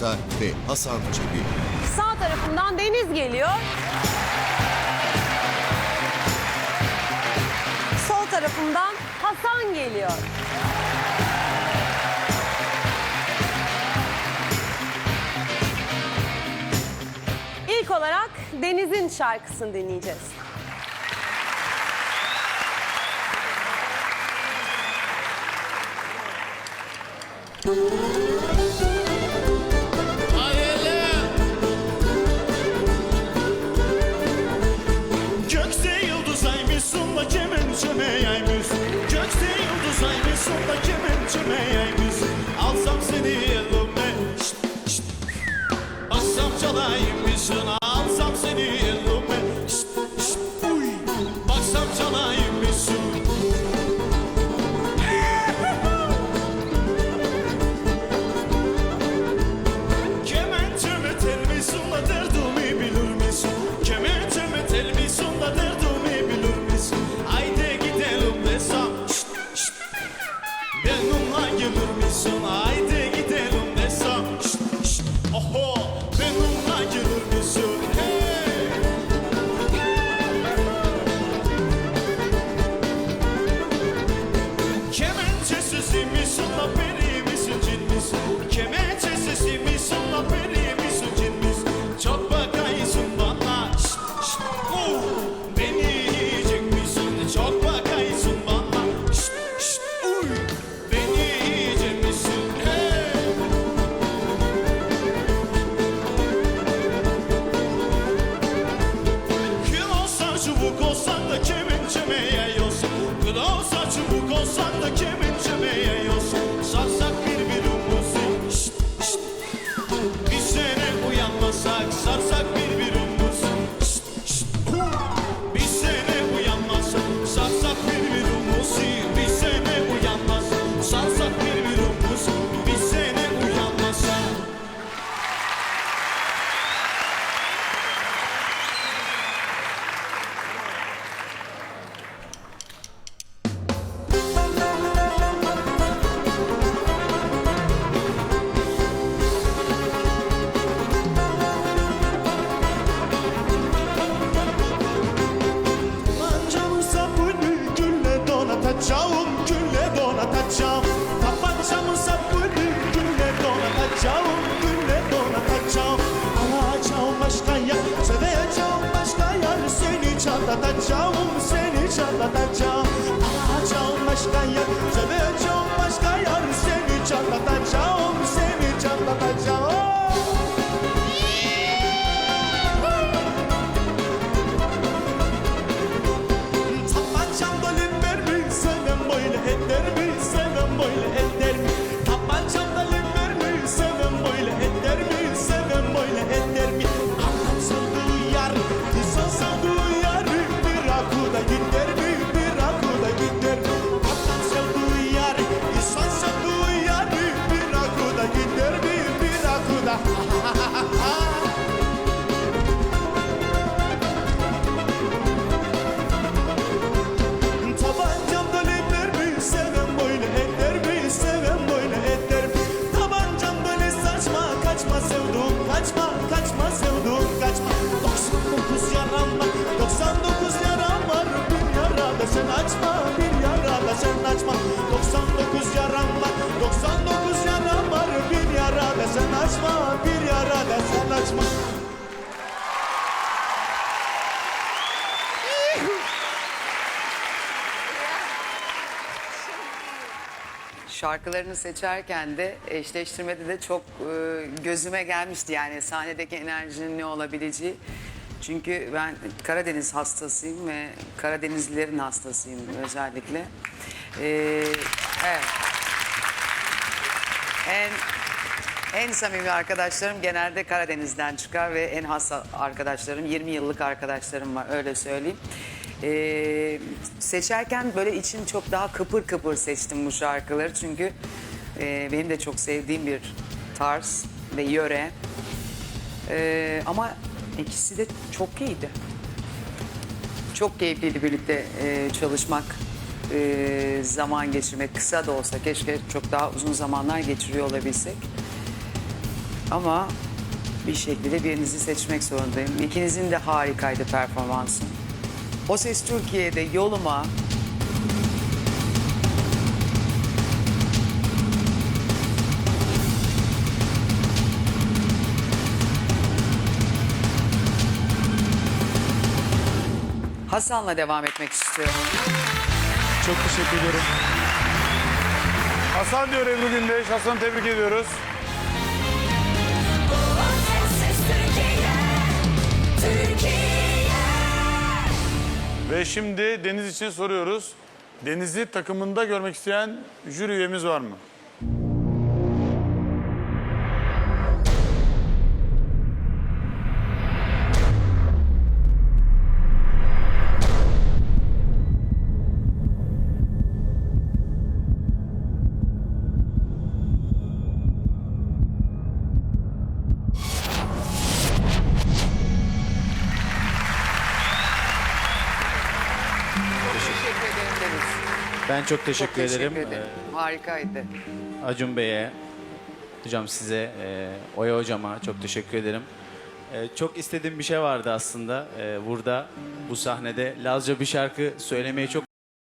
Ata ve Hasan Çebi. Sağ tarafından Deniz geliyor. Sol tarafından Hasan geliyor. İlk olarak Deniz'in şarkısını dinleyeceğiz. Gökte Gelir misin? Haydi Seni çatlatacağım, seni çatlatacağım. Alacağım başka sevdum kaçma 99 yaram var. 99 yaram var. Bir yara da sen açma bir yara da sen açma. 99 yaram var. 99 Şarkılarını seçerken de eşleştirmede de çok e, gözüme gelmişti yani sahnedeki enerjinin ne olabileceği. Çünkü ben Karadeniz hastasıyım ve Karadenizlilerin hastasıyım özellikle. E, evet. En en samimi arkadaşlarım genelde Karadeniz'den çıkar ve en has arkadaşlarım 20 yıllık arkadaşlarım var öyle söyleyeyim. Ee, seçerken böyle içim çok daha kıpır kıpır seçtim bu şarkıları çünkü e, benim de çok sevdiğim bir tarz ve yöre. Ee, ama ikisi de çok iyiydi. Çok keyifliydi birlikte e, çalışmak, e, zaman geçirmek. Kısa da olsa keşke çok daha uzun zamanlar geçiriyor olabilsek. Ama bir şekilde birinizi seçmek zorundayım. İkinizin de harikaydı performansı. O Ses Türkiye'de yoluma Hasan'la devam etmek istiyorum. Çok teşekkür ediyorum. Hasan diyor Ebru Gündeş. Hasan'ı tebrik ediyoruz. Ve şimdi Deniz için soruyoruz. Deniz'i takımında görmek isteyen jüri üyemiz var mı? Ben çok teşekkür, Çok teşekkür ederim. ederim. Harikaydı. Ee, Acun Bey'e, hocam size, e, Oya hocama çok teşekkür ederim. E, çok istediğim bir şey vardı aslında. E, burada bu sahnede Lazca bir şarkı söylemeyi çok